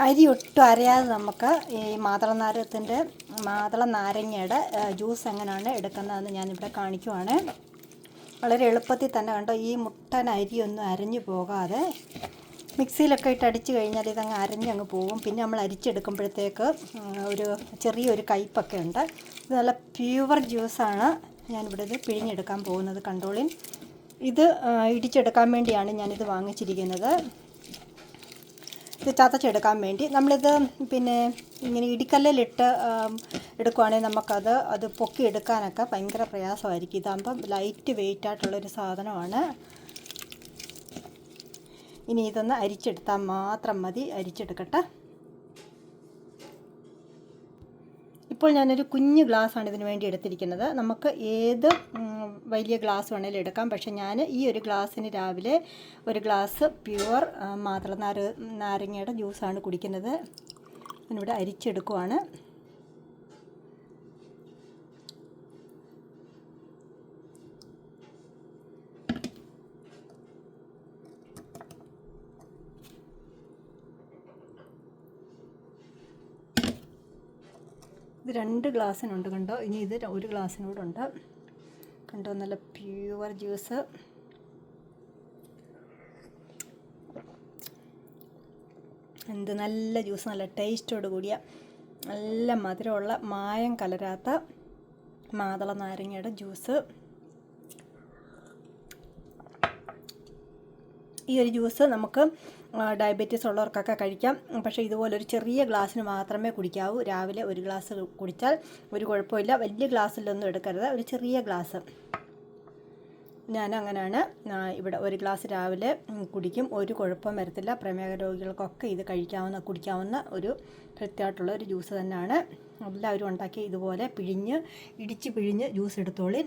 അരി ഒട്ടും അറിയാതെ നമുക്ക് ഈ മാതള മാതളനാരങ്ങയുടെ മാതള നാരങ്ങയുടെ ജ്യൂസ് എങ്ങനെയാണ് എടുക്കുന്നതെന്ന് ഞാനിവിടെ കാണിക്കുവാണ്. വളരെ എളുപ്പത്തിൽ തന്നെ കണ്ടോ ഈ മുട്ടൻ അരിയൊന്നും അരഞ്ഞു പോകാതെ മിക്സിയിലൊക്കെ ഇട്ട് അടിച്ച് കഴിഞ്ഞാൽ ഇതങ്ങ് അരഞ്ഞങ്ങ് പോകും. പിന്നെ നമ്മൾ അരിച്ചെടുക്കുമ്പോഴത്തേക്ക് ഒരു ചെറിയൊരു കയ്പൊക്കെ ഉണ്ട്. ഇത് നല്ല പ്യുവർ ജ്യൂസാണ് ഞാനിവിടെ ഇത് പിഴിഞ്ഞെടുക്കാൻ പോകുന്നത് കണ്ടോളിൻ. ഇത് ഇടിച്ചെടുക്കാൻ വേണ്ടിയാണ് ഞാനിത് വാങ്ങിച്ചിരിക്കുന്നത്. ഇത് ചതച്ചെടുക്കാൻ വേണ്ടി നമ്മളിത് പിന്നെ ഇങ്ങനെ ഇടിക്കല്ലിലിട്ട് ആം, എടുക്കുവാണെങ്കിൽ നമുക്കത് അത് പൊക്കി എടുക്കാനൊക്കെ ഭയങ്കര പ്രയാസമായിരിക്കും. ഇതാകുമ്പം ലൈറ്റ് വെയിറ്റ് ആയിട്ടുള്ളൊരു സാധനമാണ്. ഇനി ഇതൊന്ന് അരിച്ചെടുത്താൽ മാത്രം മതി. അരിച്ചെടുക്കട്ടെ. ഇപ്പോൾ ഞാനൊരു കുഞ്ഞ് ഗ്ലാസ്സാണ് ഇതിന് വേണ്ടി എടുത്തിരിക്കുന്നത്. നമുക്ക് ഏത് വലിയ ഗ്ലാസ് വേണേലും എടുക്കാം. പക്ഷേ ഞാൻ ഈ ഒരു ഗ്ലാസ്സിന് രാവിലെ ഒരു ഗ്ലാസ് പ്യുവർ മാതള നാര നാരങ്ങയുടെ ജ്യൂസാണ് കുടിക്കുന്നത്. ഞാനിവിടെ അരിച്ചെടുക്കുവാണ്. ഇത് രണ്ട് ഗ്ലാസ്സിനുണ്ട് കണ്ടോ? ഇനി ഇത് ഒരു ഗ്ലാസ്സിനോടുണ്ട്. കണ്ടോ? നല്ല പ്യുവർ ജ്യൂസ് എന്ത് നല്ല ജ്യൂസ് നല്ല ടേസ്റ്റോട് കൂടിയ നല്ല മധുരമുള്ള മായം കലരാത്ത മാതള നാരങ്ങയുടെ ജ്യൂസ് ഈ ഒരു ജ്യൂസ് നമുക്ക് ഡയബറ്റീസ് ഉള്ളവർക്കൊക്കെ കഴിക്കാം. പക്ഷേ ഇതുപോലെ ഒരു ചെറിയ ഗ്ലാസ്സിന് മാത്രമേ കുടിക്കാവൂ. രാവിലെ ഒരു ഗ്ലാസ് കുടിച്ചാൽ ഒരു കുഴപ്പമില്ല. വലിയ ഗ്ലാസ്സിലൊന്നും എടുക്കരുത്. ഒരു ചെറിയ ഗ്ലാസ്. ഞാൻ അങ്ങനെയാണ് ഇവിടെ ഒരു ഗ്ലാസ് രാവിലെ കുടിക്കും. ഒരു കുഴപ്പം വരത്തില്ല. പ്രമേഹ രോഗികൾക്കൊക്കെ ഇത് കഴിക്കാവുന്ന കുടിക്കാവുന്ന ഒരു ഹെൽത്തിയായിട്ടുള്ള ഒരു ജ്യൂസ് തന്നെയാണ്. എല്ലാവരും ഉണ്ടാക്കി ഇതുപോലെ പിഴിഞ്ഞ് ഇടിച്ച് പിഴിഞ്ഞ് ജ്യൂസ് എടുത്തോളിൻ